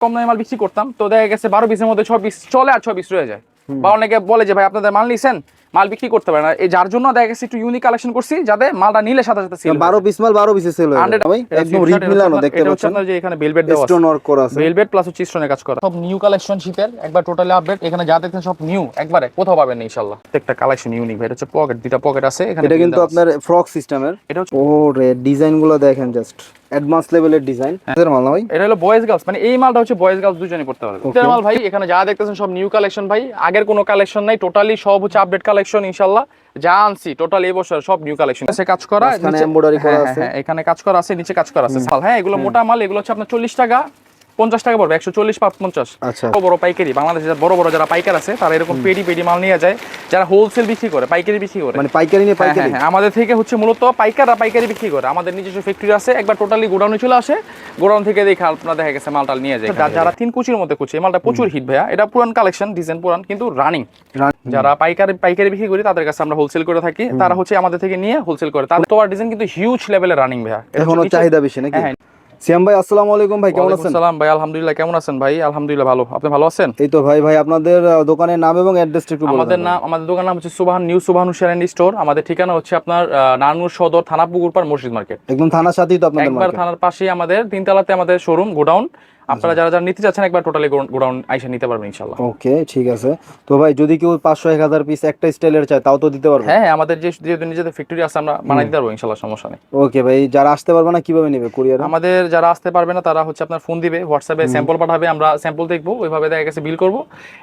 কম দামে মাল বিক্রি করতাম তো দেখা গেছে বারো পিসের মধ্যে ছ পিস চলে আর ছ পিস রয়ে যায়। বা অনেকে বলে যে ভাই আপনাদের মাল নিছেন মাল বিক্রি করতে পারে না এই যার জন্য দেখা গেছে একটু ইউনিক কালেকশন করছি যাতে মালটা নিলে সাথে সাথে সেল বারো পিস মাল বারো পিসে সেল হয়ে ভাই একদম রিপ মিলানো দেখতে পাচ্ছেন। যে এখানে বেলভেট দেওয়া আছে। স্টোন ওয়ার্ক করা আছে। বেলভেট প্লাস হচ্ছে স্টোনের কাজ করা। সব নিউ কালেকশন শীতের একবার টোটালি আপডেট এখানে যা দেখছেন সব নিউ একবারে কোথাও পাবেন না ইনশাআল্লাহ। প্রত্যেকটা কালেকশন ইউনিক ভাই এটা হচ্ছে পকেট দুটা পকেট আছে এখানে এটা কিন্তু আপনার ফ্রক সিস্টেমের এটা হচ্ছে ও রে ডিজাইনগুলো দেখেন জাস্ট অ্যাডভান্স লেভেলের ডিজাইন এদের মাল না ভাই? এটা হলো বয়েজ গার্লস মানে এই মালটা হচ্ছে বয়েজ গার্লস দুজনেই পড়তে পারবে। এর মাল ভাই এখানে যা দেখতেছেন সব নিউ কালেকশন ভাই। আগের কোনো কালেকশন নাই টোটালি সব হচ্ছে আপডেট কালেকশন ইনশাআল্লাহ। যা আনছি টোটাল এই বছর সব নিউ কালেকশন আছে কাজ করা এখানে এমব্রয়ডারি করা হ্যাঁ, আছে। হ্যাঁ, এখানে কাজ করা আছে নিচে কাজ করা আছে। হ্যাঁ এগুলো মোটা মাল এগুলো হচ্ছে আপনার চল্লিশ টাকা। পঞ্চাশ টাকা পড়বে একশো চল্লিশ পঞ্চাশ। আচ্ছা। বড় পাইকারি বাংলাদেশে যারা বড় বড় যারা পাইকার আছে তারা এরকম পেডি পেডি মাল নিয়ে যায় যারা হোলসেল বিক্রি করে পাইকারি বিক্রি করে। মানে পাইকারি নিয়ে হ্যাঁ, পাইকারি? হ্যাঁ, হ্যাঁ, আমাদের থেকে হচ্ছে মূলত পাইকাররা পাইকারি বিক্রি করে আমাদের নিজস্ব ফ্যাক্টরি আছে একবার টোটালি গোডাউনে চলে আসে গোডাউন থেকে দেখে আপনার দেখা গেছে মালটা নিয়ে যায় যারা তিন কুচির মধ্যে কুচি এই মালটা প্রচুর হিট ভাইয়া। এটা পুরান কালেকশন ডিজাইন পুরান কিন্তু রানিং যারা পাইকারি পাইকারি বিক্রি করি তাদের কাছে আমরা হোলসেল করে থাকি তারা হচ্ছে আমাদের থেকে নিয়ে হোলসেল করে। তার তোমার ডিজাইন কিন্তু হিউজ লেভেলের রানিং ভাইয়া। এটা এখনও চাহিদা বেশি নাকি? হ্যাঁ, হ্যাঁ। সিয়াম ভাই আসসালামু আলাইকুম ভাই কেমন আছেন? সালাম ভাই আলহামদুলিল্লাহ কেমন আছেন ভাই? আলহামদুলিল্লাহ ভালো। আপনি ভালো আছেন? এই তো ভাই ভাই আপনাদের দোকানের নাম এবং অ্যাড্রেসটা একটু বলুন আমাদের নাম আমাদের দোকান নাম হচ্ছে সুবহান নিউ সুবাহান হুশিয়ার স্টোর। আমাদের ঠিকানা হচ্ছে আপনার নানুর সদর থানা পুকুরপাড় মসজিদ মার্কেট। একদম থানার সাথেই তো আপনাদের একবার থানার পাশেই আমাদের তিনতলাতে আমাদের শোরুম গোডাউন। আপনারা যারা যারা নিতে যাচ্ছেন একবার টোটালি গোডাউন আইসা নিতে পারবেন ইনশাল্লাহ ওকে ঠিক আছে। তো ভাই যদি কেউ পাঁচশো এক হাজার পিস একটা স্টাইলের চায় তাও তো দিতে পারবে? হ্যাঁ হ্যাঁ আমাদের যে যেহেতু নিজেদের ফ্যাক্টরি আছে আমরা বানাই দিতে পারব ইনশাল্লাহ সমস্যা নেই। ওকে ভাই যারা আসতে পারবে না কীভাবে নেবে কুরিয়ারে আমাদের যারা আসতে পারবে না তারা হচ্ছে আপনার ফোন দিবে হোয়াটসঅ্যাপে স্যাম্পল পাঠাবে আমরা স্যাম্পল দেখব ওইভাবে দেখা গেছে বিল করব।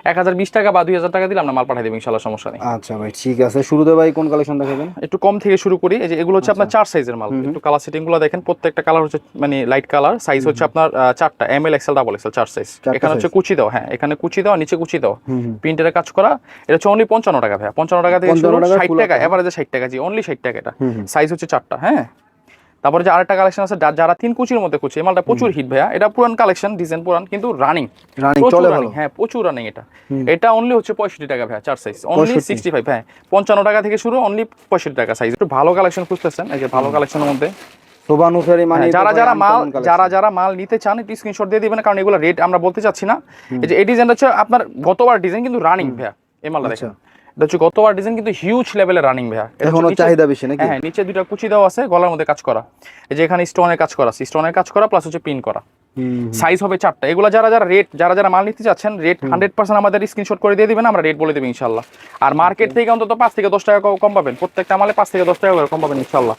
এক হাজার বিশ টাকা বা দুই হাজার টাকা দিলে আমরা মাল পাঠিয়ে দেবো ইনশাল্লাহ সমস্যা নেই। আচ্ছা ভাই ঠিক আছে। শুরুতে ভাই কোন কালেকশন দেখাবেন? একটু কম থেকে শুরু করি এই যে এগুলো হচ্ছে আপনার চার সাইজের মাল। একটু কালার সেটিংগুলো দেখেন প্রত্যেকটা কালার হচ্ছে মানে লাইট কালার সাইজ হচ্ছে আপনার চারটা M L XL double XL চার সাইজ এখানে হচ্ছে কুচি দাও হ্যাঁ এখানে কুচি দাও নিচে কুচি দাও। হুম। কাজ করা এটা হচ্ছে অনলি পঞ্চান্ন টাকা ভাইয়া। পঞ্চান্ন টাকা থেকে 55 শুরু টাকা ষাট টাকা। এভারেজে ষাট টাকা জি অনলি ষাট টাকা এটা। সাইজ হচ্ছে চারটা হ্যাঁ। তারপরে যে আরেকটা কালেকশন আছে যারা তিন কুচির মধ্যে কুচি মালটা প্রচুর হিট ভাইয়া। এটা পুরান কালেকশন ডিজাইন পুরান কিন্তু রানিং রানিং চলে ভালো। হ্যাঁ প্রচুর রানিং এটা। এটা অনলি হচ্ছে পঁয়ষট্টি টাকা ভাইয়া চার সাইজ অনলি সিক্সটি ফাইভ হ্যাঁ। পঞ্চান্ন টাকা থেকে শুরু অনলি পঁয়ষট্টি টাকা সাইজ একটু ভালো কালেকশন খুঁজতেছেন এই যে ভালো কালেকশনের মধ্যে। শোভা মানে যারা যারা মাল যারা যারা মাল নিতে চান একটু স্ক্রিনশট দিয়ে দিবেন কারণ এগুলো রেট আমরা বলতে চাচ্ছি না। এই যে এই ডিজাইনটা হচ্ছে আপনার গতবার ডিজাইন কিন্তু রানিং ভাইয়া এই মালটা দেখেন। এটা হচ্ছে গতবার ডিজাইন কিন্তু হিউজ লেভেলের রানিং ভাইয়া। এখনও চাহিদা বেশি নাকি? হ্যাঁ নিচে দুইটা কুচি দেওয়া আছে গলার মধ্যে কাজ করা। এই যে এখানে স্টোনের কাজ করা আছে। স্টোনের কাজ করা প্লাস হচ্ছে পিন করা। সাইজ হবে চারটা। এগুলো যারা যারা রেট যারা যারা মাল নিতে চাচ্ছেন রেট হান্ড্রেড পার্সেন্ট আমাদের স্ক্রিনশট করে দিয়ে দিবেন আমরা রেট বলে দেবো ইনশাল্লাহ। আর মার্কেট থেকে অন্তত পাঁচ থেকে দশ টাকা কম পাবেন। প্রত্যেকটা মালে পাঁচ থেকে দশ টাকা কম পাবেন ইনশাল্লাহ।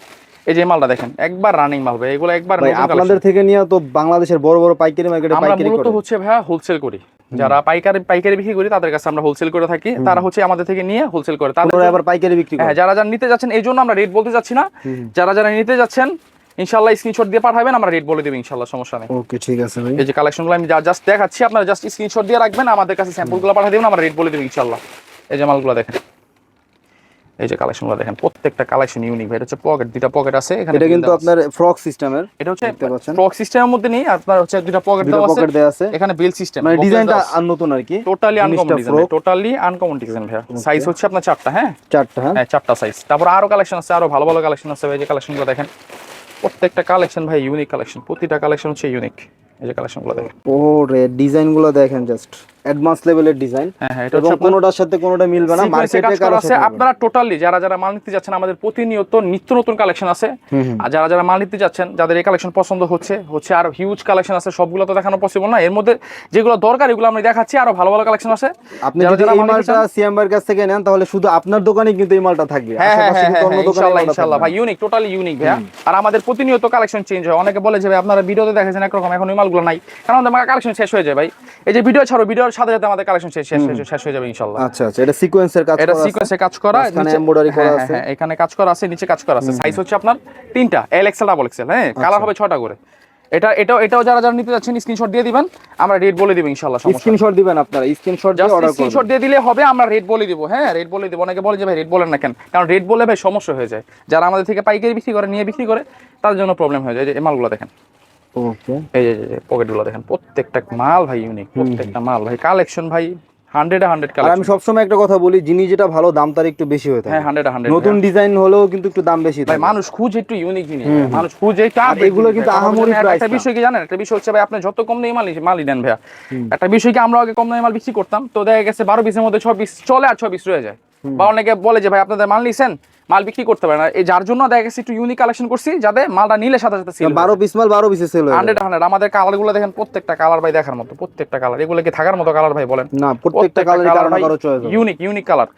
এই যে মালটা দেখেন একবার রানিং মাল ভাই এগুলো একবার। আপনাদের থেকে নিয়ে তো বাংলাদেশের বড় বড় পাইকারি মার্কেটে পাইকারি মূলত হচ্ছে ভাইয়া হোলসেল করি। যারা পাইকারি পাইকারি বিক্রি করি তাদের কাছে আমরা হোলসেল করে থাকি। তারা হচ্ছে আমাদের থেকে নিয়ে হোলসেল করে। তাদের আবার পাইকারি বিক্রি করে। হ্যাঁ যারা যারা নিতে যাচ্ছেন এই জন্য আমরা রেট বলতে যাচ্ছি না। যারা যারা নিতে যাচ্ছেন ইনশাল্লাহ স্ক্রিনশট দিয়ে পাঠাবেন আমরা রেট বলে দেবো ইনশাল্লাহ সমস্যা নেই। ওকে ঠিক আছে ভাই। এই যে কালেকশনগুলো আমি জাস্ট দেখাচ্ছি আপনারা জাস্ট স্ক্রিনশট দিয়ে রাখবেন আমাদের কাছে স্যাম্পলগুলো পাঠিয়ে দেবেন আমরা রেট বলে দেবো ইনশাল্লাহ এই যে মালগুলো দেখেন। এই যে কালেকশনগুলো দেখেন প্রত্যেকটা কালেকশন ইউনিক ভাই। এটা হচ্ছে পকেট দুটা পকেট আছে এখানে এটা কিন্তু আপনার ফ্রক সিস্টেমের এটা হচ্ছে দেখতে পাচ্ছেন। ফ্রক সিস্টেমের মধ্যে নেই আপনার হচ্ছে দুটা পকেট দেওয়া আছে। পকেট দেওয়া আছে। এখানে বেল সিস্টেম মানে ডিজাইনটা আর নতুন আর কি। Totally uncommon design. Totally uncommon design ভাই সাইজ হচ্ছে আপনার চারটা হ্যাঁ? চারটা হ্যাঁ। হ্যাঁ চারটা সাইজ তারপর আরও কালেকশন আছে আরও ভালো ভালো কালেকশন আছে ভাই যে কালেকশনগুলো দেখেন। প্রত্যেকটা কালেকশন ভাই ইউনিক কালেকশন প্রতিটা কালেকশন হচ্ছে ইউনিক এই যে কালেকশনগুলো দেখেন। ও রে ডিজাইনগুলো দেখেন জাস্ট অ্যাডভান্স লেভেলের ডিজাইন এবং কোনোটার সাথে কোনোটা মিলবে না মার্কেটে কাজ আছে আপনারা টোটালি যারা যারা মাল নিতে যাচ্ছেন আমাদের প্রতিনিয়ত নিত্য নতুন কালেকশন আছে। আর যারা যারা মাল নিতে যাচ্ছেন যাদের এই কালেকশন পছন্দ হচ্ছে হচ্ছে আর হিউজ কালেকশন আছে সবগুলো তো দেখানো পসিবল না। এর মধ্যে যেগুলো দরকার এগুলো আমি দেখাচ্ছি আরও ভালো ভালো কালেকশন আছে। আপনি যারা যদি যারা এই মালটা কাছ থেকে নেন তাহলে শুধু আপনার দোকানেই কিন্তু এই মালটা থাকবে। হ্যাঁ হ্যাঁ হ্যাঁ থাকবে ভাই ইউনিক টোটালি ইউনিক ভাইয়া। আর আমাদের প্রতিনিয়ত কালেকশন চেঞ্জ হয়। অনেকে বলে যে ভাই আপনারা ভিডিওতে দেখেছেন একরকম এখন ওই মালগুলো নাই। কারণ আমাদের কালেকশন শেষ হয়ে যায় ভাই। এই যে ভিডিও ছাড়ো ভিডিওর সাথে সাথে আমাদের কালেকশন শেষ শেষ হয়ে যাবে ইনশাল্লাহ। আচ্ছা আচ্ছা এটা সিকোয়েন্সের কাজ এটা। সিকোয়েন্সে কাজ করা নিচে- embroidery করা হ্যাঁ, আছে। হ্যাঁ, এখানে কাজ করা আছে নিচে কাজ করা আছে। সাইজ হচ্ছে আপনার তিনটা এল এক্সেল ডাবল এক্সেল হ্যাঁ আচ্ছা। কালার হবে ছটা করে। এটা এটাও এটাও যারা যারা নিতে যাচ্ছেন স্ক্রিনশট দিয়ে দিবেন আমরা রেট বলে দিব নেই। স্ক্রিনশট দিবেন আপনারা স্ক্রিনশট দিয়ে অর্ডার স্ক্রিনশট দিয়ে দিলে হবে আমরা রেট বলে দিব হ্যাঁ রেট বলে দিব। অনেকে বলে যে ভাই রেট বলেন না কেন? কারণ রেট বলে ভাই সমস্যা হয়ে যায়। যারা আমাদের থেকে পাইকারি বিক্রি করে নিয়ে বিক্রি করে তার জন্য প্রবলেম হয়ে যায়। যে এই মালগুলো দেখেন। ওকে এই যে পকেটগুলো দেখেন প্রত্যেকটা মাল ভাই ইউনিক প্রত্যেকটা মাল ভাই। কালেকশন ভাই হান্ড্রেড হান্ড্রেড কালার আমি সবসময় একটা কথা বলি জিনিস যেটা ভালো দাম তার একটু বেশি হয়ে থাকে। হ্যাঁ হান্ড্রেড হান্ড্রেড নতুন ডিজাইন হলেও কিন্তু একটু দাম বেশি ভাই মানুষ খুঁজে একটু ইউনিক জিনিস। মানুষ খুঁজে এগুলো কিন্তু আহামরি একটা বিষয় কি জানেন? একটা বিষয় হচ্ছে ভাই আপনি যত কম দামি মালই মালই দেন ভাইয়া। একটা বিষয় কি আমরা আগে কম দামি মাল বিক্রি করতাম? তো দেখা গেছে বারো পিসের মধ্যে ছয় পিস চলে আর ছয় পিস রয়ে যায়। বা অনেকে বলে যে ভাই আপনাদের মাল নিছেন? মাল বিক্রি করতে পারে না। এই যার জন্য দেখা গেছে একটু ইউনিক কালেকশন করছি যাতে মালটা নিলে সাথে সাথে সেল বারো পিস মাল বারো পিসে সেল হান্ড্রেড হান্ড্রেড আমাদের কালারগুলো দেখেন প্রত্যেকটা কালার ভাই দেখার মতো প্রত্যেকটা কালার এগুলো কি থাকার মতো কালার ভাই বলেন? না প্রত্যেকটা কালার ইউনিক ইউনিক কালার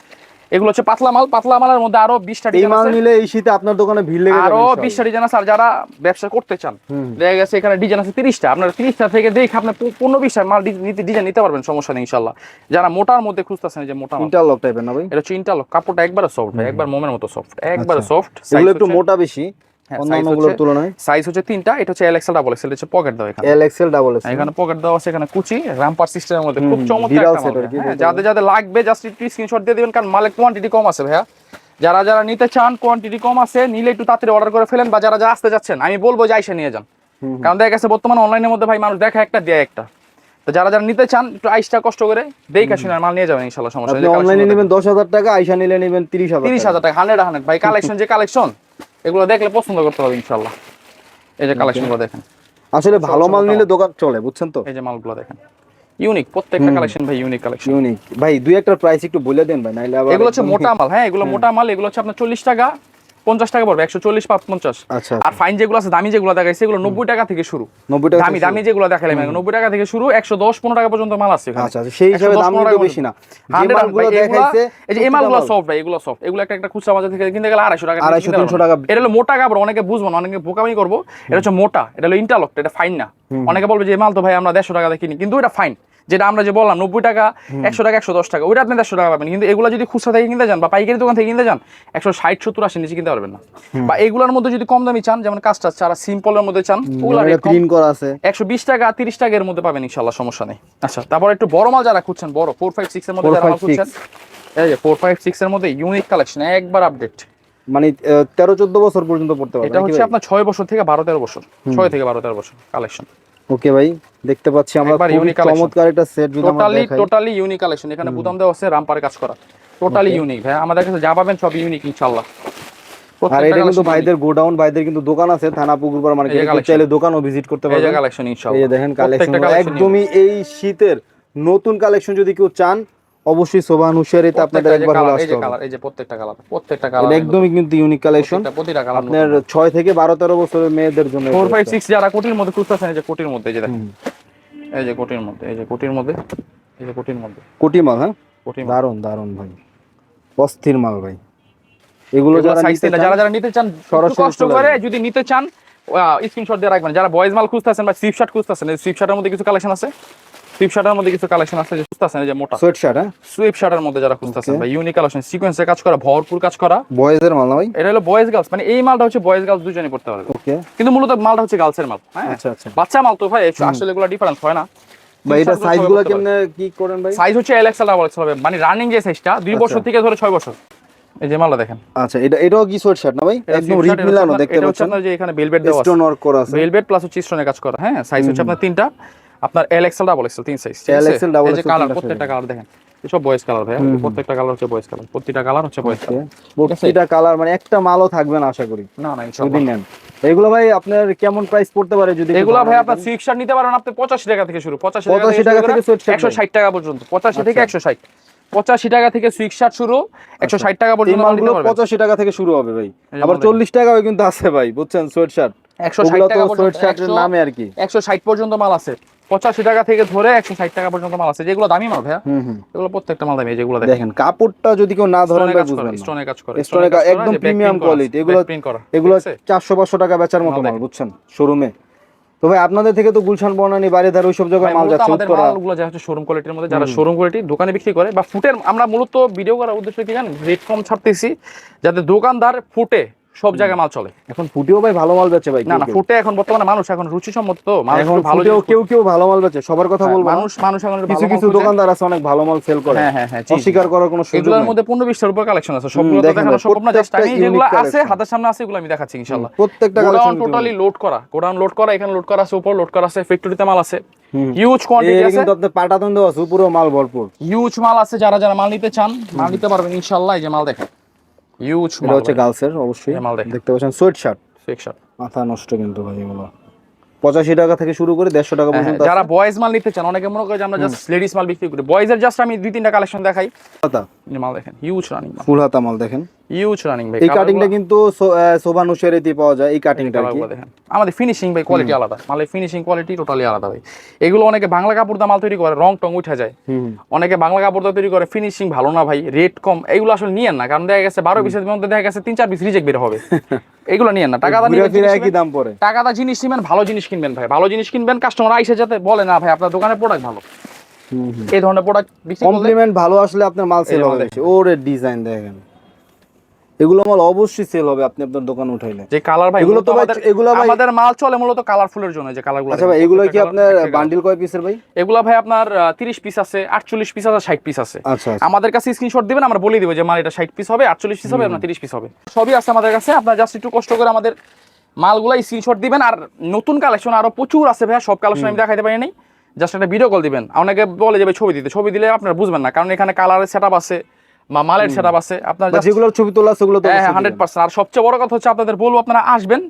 এগুলো হচ্ছে পাতলা মাল পাতলা মালের মধ্যে আরও বিশটা ডিজাইন মাল আছে। নিলে এই শীতে আপনার দোকানে ভিড় লেগে যাবে আরও বিশটা ডিজাইন আছে আর যারা ব্যবসা করতে চান। দেখা গেছে এখানে ডিজাইন আছে তিরিশটা। আপনার তিরিশটা থেকে দেখে আপনি পনেরো বিশটা মাল নিতে ডিজাইন নিতে পারবেন সমস্যা নেই ইনশাল্লাহ যারা মোটার মধ্যে খুঁজতেছেন যে মোটা ইন্টারলক টাইপের না ভাই? এটা হচ্ছে ইন্টারলক কাপড়টা একবারে সফট ভাই একবার মোমের মতো সফট একবারে সফট এগুলো একটু মোটা বেশি। হ্যাঁ, অন্যান্য size গুলোর হচ্ছে- তুলনায়? সাইজ হচ্ছে তিনটা এটা হচ্ছে এলএক্সএল ডাবল এক্সেল হচ্ছে পকেট দাও এখানে। এল ডাবল এক্সেল এখানে পকেট দেওয়া আছে এখানে কুচি রাম্পার সিস্টেমের মধ্যে। খুব চমৎকার একটা মাল set আর কি ভাই, হ্যাঁ, বলতে যাদের যাদের লাগবে জাস্ট একটু স্ক্রিনশট দিয়ে দিবেন কারণ মালের কোয়ান্টিটি কম আছে ভাইয়া। যারা যারা নিতে চান কোয়ান্টিটি কম আছে নিলে একটু তাড়াতাড়ি অর্ডার করে ফেলেন বা যারা যারা আসতে যাচ্ছেন আমি বলব যে আইসা নিয়ে যান। কারণ দেখা গেছে বর্তমানে অনলাইনের মধ্যে ভাই মানুষ দেখা একটা দেয় একটা। তো যারা যারা নিতে চান একটু আইসটা কষ্ট করে দেখে শুনে মাল নিয়ে যাবেন ইনশাল্লাহ সমস্যা আপনি অনলাইনে নেবেন দশ হাজার টাকা আইসা নিলে নেবেন তিরিশ হাজার তিরিশ হাজার টাকা হান্ড্রেড হান্ড্রেড ভাই কালেকশন যে কালেকশন এগুলো দেখলে পছন্দ করতে হবে ইনশাল্লাহ এই যে কালেকশনগুলো দেখেন। আসলে ভালো মাল নিলে দোকান চলে বুঝছেন তো? এই যে মালগুলো দেখেন। ইউনিক প্রত্যেকটা কালেকশন ভাই ইউনিক কালেকশন ইউনিক ভাই দুই একটা প্রাইস একটু বলে দেন ভাই নাইলে আবার এগুলো হচ্ছে মোটা মাল হ্যাঁ এগুলো মোটা মাল এগুলো হচ্ছে আপনার চল্লিশ টাকা পঞ্চাশ টাকা পড়বে একশো চল্লিশ পঞ্চাশ। আচ্ছা আর ফাইন যেগুলো আছে দামি যেগুলো দেখাইছে এগুলো নব্বই টাকা থেকে শুরু। নব্বই টাকা দামি দামি যেগুলো দেখালাম নব্বই টাকা থেকে শুরু একশো দশ পনেরো টাকা পর্যন্ত মাল আছে। আচ্ছা আচ্ছা সেই হিসাবে দাম বেশি না। যে 100 মালগুলো ভাই, এগুলা- এই যে এই মালগুলো সফট ভাই এগুলো সফট এগুলো একটা একটা খুচরা বাজার থেকে কিনতে গেলে আড়াইশো টাকা দিয়ে 250, কিনতে পারবেন। 300 টাকা। এটা হলো মোটা কাপড় অনেকে বুঝব না অনেকে বোকামি করব। এটা হচ্ছে মোটা এটা হলো ইন্টারলক এটা ফাইন না। অনেকে বলবে যে মাল তো ভাই আমরা দেড়শো টাকা দিয়ে কিনি। কিন্তু এটা ফাইন যেটা আমরা যে বললাম নব্বই টাকা একশো টাকা একশো দশ টাকা ওইটা আপনি দেড়শো টাকা পাবেন। কিন্তু এগুলো যদি খুচরা থেকে কিনতে যান বা পাইকারি দোকান থেকে কিনতে যান একশো ষাট সত্তর আশি নিচে কিনতে পারবেন না। বা এগুলোর মধ্যে যদি কম দামি চান যেমন কাজটা যারা সিম্পলের মধ্যে চান ওগুলো প্রিন্ট করা আছে। একশো বিশ টাকা তিরিশ টাকার মধ্যে পাবেন ইনশাল্লাহ সমস্যা নেই। আচ্ছা তারপর একটু বড় মাল যারা খুঁজছেন বড় ফোর ফাইভ সিক্স এর মধ্যে যারা খুঁজছেন এই যে ফোর ফাইভ সিক্স এর মধ্যে ইউনিক কালেকশন একবার আপডেট মানে তেরো চোদ্দ বছর পর্যন্ত পড়তে পারবে এটা হচ্ছে আপনার ছয় বছর থেকে বারো তেরো বছর। ছয় থেকে বারো তেরো বছর কালেকশন ওকে ভাই দেখতে পাচ্ছি আমরা খুবই চমৎকার একটা সেট যদি আমরা দেখাই। টোটালি ইউনিক কালেকশন এখানে বুতাম দেওয়া আছে রামপার কাজ করা। টোটালি ইউনিক ভাই। আমাদের কাছে যা পাবেন সব ইউনিক ইনশাআল্লাহ। আর এটা কিন্তু ভাইদের গোডাউন ভাইদের কিন্তু দোকান আছে থানা পুকুরপাড় মার্কেট এখানে চাইলে দোকানও ভিজিট করতে পারবেন। এই যে ইনশাআল্লাহ কালেকশন এই দেখেন কালেকশন একদমই এই শীতের নতুন কালেকশন যদি কেউ চান অবশ্যই সোবান হুশিয়ারিতে আপনাদের একবার হলে আসতে হবে। এই যে প্রত্যেকটা কালার প্রত্যেকটা কালার একদমই কিন্তু ইউনিক কালেকশন প্রতিটা কালার আপনার ছয় থেকে বারো তেরো বছরের মেয়েদের জন্য ফোর এটা ফাইভ হচ্ছে। সিক্স যারা কোটির মধ্যে খুঁজতেছেন এই যে কোটির মধ্যে এই যে দেখেন। এই যে কোটির মধ্যে এই যে কোটির মধ্যে এই যে কোটির মধ্যে। কোটি মাল হ্যাঁ? মধ্যে দারুণ দারুণ ভাই। অস্থির মাল ভাই। এগুলো যারা নিতে চান, যারা যারা নিতে চান কষ্ট করে যদি নিতে চান স্ক্রিনশট দিয়ে রাখবেন। যারা বয়েজ মাল খুঁজতেছেন বা সুইপ শার্ট খুঁজতেছেন এই সুইপ শার্টের মধ্যে কিছু কালেকশন আছে? সুইপ শার্টের মধ্যে কিছু কালেকশন আছে যে খুঁজতেছেন যে মোটা। শার্ট হ্যাঁ? সুইপ শার্টের মধ্যে যারা খুঁজতেছেন. বা ইউনিক কালেকশন সিকোয়েন্সে কাজ করা ভরপুর কাজ করা। বয়েজের মাল না ভাই? এটা হলো বয়েজ গার্লস মানে এই মালটা হচ্ছে বয়েজ গার্লস দুজনেই পড়তে পারবে। ওকে কিন্তু মূলত মালটা হচ্ছে গার্লসের মাল হ্যাঁ? আচ্ছা আচ্ছা। বাচ্চা মাল তো ভাই আসলে এগুলো ডিফারেন্স হয় না। ভাই এটা কেমনে কি করেন ভাই? সাইজ হচ্ছে এল ডাবল এক্সেল হবে মানে রানিং যে সাইজটা দুই আচ্ছা। বছর থেকে ধরে ছয় বছর। এই যে মালটা দেখেন। আচ্ছা এটা এটাও কি সোয়েট শার্ট না ভাই? একদম রিপ মিলানো দেখতে আপনার- এটা হচ্ছে যে এখানে বেলভেট দেওয়া আছে। স্টোন ওয়ার্ক করা আছে। প্লাস হচ্ছে কাজ করা হ্যাঁ? সাইজ হচ্ছে আপনার তিনটা। আপনার এল এক্সেল ডাবল এক্সেল তিন সাইজ double এই যে XL কালার প্রত্যেকটা কালার দেখেন এসব বয়েজ কালার ভাই প্রত্যেকটা কালার হচ্ছে বয়েজ কালার প্রত্যেকটা কালার হচ্ছে বয়েজ কালার প্রতিটা কালার মানে একটা মালও থাকবে না আশা করি। না না ইনশাআল্লাহ নেন এগুলো ভাই আপনার কেমন প্রাইস পড়তে পারে যদি এগুলা ভাই আপনার দেন? সিক্স শার্ট নিতে পারেন আপনি পঁচাশি টাকা থেকে শুরু পঁচাশি 85 টাকা থেকে sweatshirt একশো ষাট টাকা পর্যন্ত পঁচাশি থেকে একশো ষাট। পঁচাশি টাকা থেকে সুইক শার্ট শুরু একশো ষাট টাকা পর্যন্ত মাল নিতে মালগুলো পঁচাশি টাকা থেকে শুরু হবে ভাই। আবার চল্লিশ টাকাও কিন্তু আছে ভাই বুঝছেন? সোয়েট শার্ট একশো ষাট টাকা সোয়েট শার্টের নামে আর কি। একশো ষাট পর্যন্ত মাল আছে। পঁচাশি টাকা থেকে ধরে একশো ষাট টাকা পর্যন্ত মাল আছে। যেগুলো দামি মাল ভাইয়া। এগুলো প্রত্যেকটা মাল দামি যেগুলো দেখেন। কাপড়টা যদি কেউ না ধরেন স্টোনে কাজ করে স্টোনে একদম premium quality, এগুলো- এগুলো চারশো পাঁচশো টাকা বেচার মতো মাল মাল বুঝছেন? শোরুমে তো ভাই আপনাদের থেকে তো গুলশান বনানি বাড়িধার ওইসব জায়গায় মাল যাচ্ছে আমাদের মালগুলো যা হচ্ছে শোরুম কোয়ালিটির মধ্যে যারা শোরুম কোয়ালিটি দোকানে বিক্রি করে বা ফুটের আমরা মূলত ভিডিও করার উদ্দেশ্য কি জানেন? রেট কম ছাড়তেছি যাতে দোকানদার ফুটে সব জায়গায় মাল চলে। এখন ফুটেও ভাই ভালো মাল বেচে ভাই না না ফুটে এখন বর্তমানে মানুষ এখন রুচি সম্মত তো মানুষ এখন ভালো কেউ কেউ ভালো মাল বেচে সবার কথা হ্যাঁ, বলব মানুষ মানুষ এখন কিছু কিছু দোকানদার আছে অনেক ভালো মাল সেল করে। হ্যাঁ, হ্যাঁ, হ্যাঁ। অস্বীকার করার কোনো সুযোগ এগুলোর মধ্যে পনেরো বিশটার উপর কালেকশন আছে সবগুলো তো দেখানো সম্ভব না জাস্ট আমি যেগুলো আছে হাতের সামনে আছে এগুলো আমি দেখাচ্ছি ইনশাল্লাহ প্রত্যেকটা কালেকশন টোটালি লোড করা গোডাউন লোড করা এখানে লোড করা আছে উপর লোড করা আছে ফ্যাক্টরিতে মাল আছে। হিউজ কোয়ান্টিটি আছে। কিন্তু আপনার পাটাতন দেওয়া আছে পুরো মাল ভরপুর। হিউজ মাল আছে যারা যারা মাল নিতে চান মাল নিতে পারবেন ইনশাল্লাহ এই যে মাল দেখেন। হিউজ এটা মাল হচ্ছে গার্লসের অবশ্যই। দেখতে পাচ্ছেন সোয়েট শার্ট সেকশন মাথা নষ্ট কিন্তু ভাই এগুলো। পঁচাশি টাকা থেকে শুরু করে দেড়শো টাকা পর্যন্ত হ্যাঁ, যারা বয়েজ মাল নিতে চান অনেকে মনে করে যে আমরা জাস্ট লেডিস মাল বিক্রি করি। বয়েজের জাস্ট আমি দুই তিনটা কালেকশন দেখাই। মাল দেখেন হিউজ রানিং মাল। ফুল হাতা মাল দেখেন। হিউজ রানিং ভাই এই কাটিংটা কিন্তু নুশেরিতে পাওয়া যায় এই কাটিংটা কি? আমাদের ফিনিশিং ভাই কোয়ালিটি আলাদা। মালের ফিনিশিং কোয়ালিটি টোটালি আলাদা ভাই। এগুলো অনেকে বাংলা কাপড় দা মাল তৈরি করে রং টং উঠে যায়। অনেকে বাংলা কাপড় দা তৈরি করে ফিনিশিং ভালো না ভাই রেট কম। এইগুলো আসলে নিয়েন না কারণ দেখা গেছে বারো পিসের মধ্যে দেখা গেছে তিন চার পিস রিজেক্ট বের হবে। এগুলো নিয়েন না। টাকা নেবেন। দাম পড়ে। টাকা দা জিনিস নিবেন ভালো জিনিস কিনবেন ভাই। ভালো জিনিস কিনবেন কাস্টমার আইসে যাতে বলে না ভাই আপনার দোকানের প্রোডাক্ট ভালো। এই ধরনের প্রোডাক্ট কমপ্লিমেন্ট ভালো আসলে আপনার মাল সেল হবে ওরে ডিজাইন দেখেন। এগুলো মাল অবশ্যই সেল হবে আপনি আপনার দোকানে উঠাইলে। যে কালার ভাই এগুলো তো ভাই- এগুলো ভাই- আমাদের মাল চলে মূলত কালারফুলের জন্য যে কালারগুলো আচ্ছা ভাই এগুলো কি আপনার বান্ডিল কয় পিসের ভাই? এগুলো ভাই আপনার তিরিশ পিস আছে আটচল্লিশ পিস আছে ষাট পিস আছে। আচ্ছা আচ্ছা। আমাদের কাছে স্ক্রিনশট দিবেন আমরা বলে দিব যে মাল এটা ষাট পিস হবে আটচল্লিশ পিস হবে আপনার তিরিশ পিস হবে। সবই আছে আমাদের কাছে আপনার জাস্ট একটু কষ্ট করে আমাদের মালগুলো স্ক্রিনশট দিবেন আর নতুন কালেকশন আরও প্রচুর আছে ভাই সব কালেকশন আমি দেখাইতে পারি নাই। জাস্ট একটা ভিডিও কল দিবেন। অনেকে বলে যাবে ছবি দিতে ছবি দিলে আপনারা বুঝবেন না কারণ এখানে কালারের সেট আছে বা মালের সেট আছে। আপনার যেগুলোর ছবি তোলা হ্যাঁ হান্ড্রেড পার্সেন্ট আর সবচেয়ে বড় কথা হচ্ছে আপনাদের বলব আপনারা আসবেন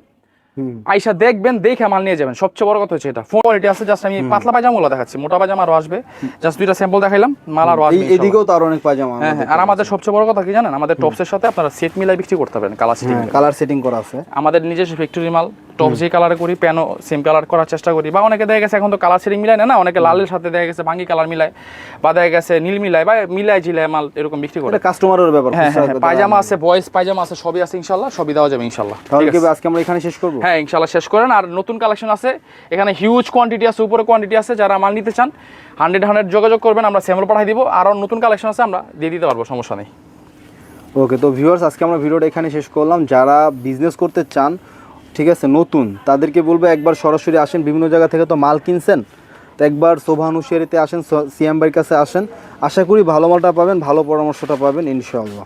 আইসা দেখবেন দেখে মাল নিয়ে যাবেন। সবচেয়ে বড় কথা হচ্ছে এটা। ফোন কোয়ালিটি আছে জাস্ট আমি পাতলা পায়জামাগুলো দেখাচ্ছি মোটা পায়জামা আরও আসবে। জাস্ট দুইটা স্যাম্পল দেখাইলাম মাল আরও আসবে। এদিকেও তো আরও অনেক পায়জামা হ্যাঁ হ্যাঁ আর আমাদের সবচেয়ে বড় কথা কি জানেন? আমাদের টপসের সাথে আপনারা সেট মিলাই বিক্রি করতে পারেন কালার সেটিং কালার সেটিং করা আছে। আমাদের নিজস্ব ফ্যাক্টরি মাল। টপ যে কালারে করি প্যানও সেম কালার করার চেষ্টা করি। বা অনেকে দেখা গেছে এখন তো কালার সেটিং মিলায় না না? অনেকে লালের সাথে দেখা গেছে বাঙ্গি কালার মিলায়। বা দেখা গেছে নীল মিলায় বা মিলায় ঝিলায় মাল এরকম বিক্রি করে। কাস্টমারের ব্যাপার হ্যাঁ হ্যাঁ হ্যাঁ, পায়জামা আছে বয়েজ পায়জামা আছে সবই আছে ইনশাল্লাহ সবই দেওয়া যাবে ইনশাল্লাহ আজকে আমরা এখানে শেষ করব? হ্যাঁ ইনশাল্লাহ শেষ করেন। আর নতুন কালেকশন আছে এখানে হিউজ কোয়ান্টিটি আছে উপরে কোয়ান্টিটি আছে যারা মাল নিতে চান হান্ড্রেড হান্ড্রেড যোগাযোগ করবেন আমরা স্যাম্পল পাঠিয়ে দিব। আরও নতুন কালেকশন আছে আমরা দিয়ে দিতে পারব সমস্যা নেই। ওকে তো ভিউয়ার্স আজকে আমরা ভিডিওটা এখানে শেষ করলাম। যারা বিজনেস করতে চান ঠিক আছে, নতুন। তাদেরকে বলব একবার সরাসরি আসেন, বিভিন্ন জায়গা থেকে তো মাল কিনছেন, তো একবার শোভানুশেরিতে আসেন সিএম কাছে আসেন। আশা করি ভালো মালটা পাবেন, ভালো পরামর্শটা পাবেন, ইনশাআল্লাহ।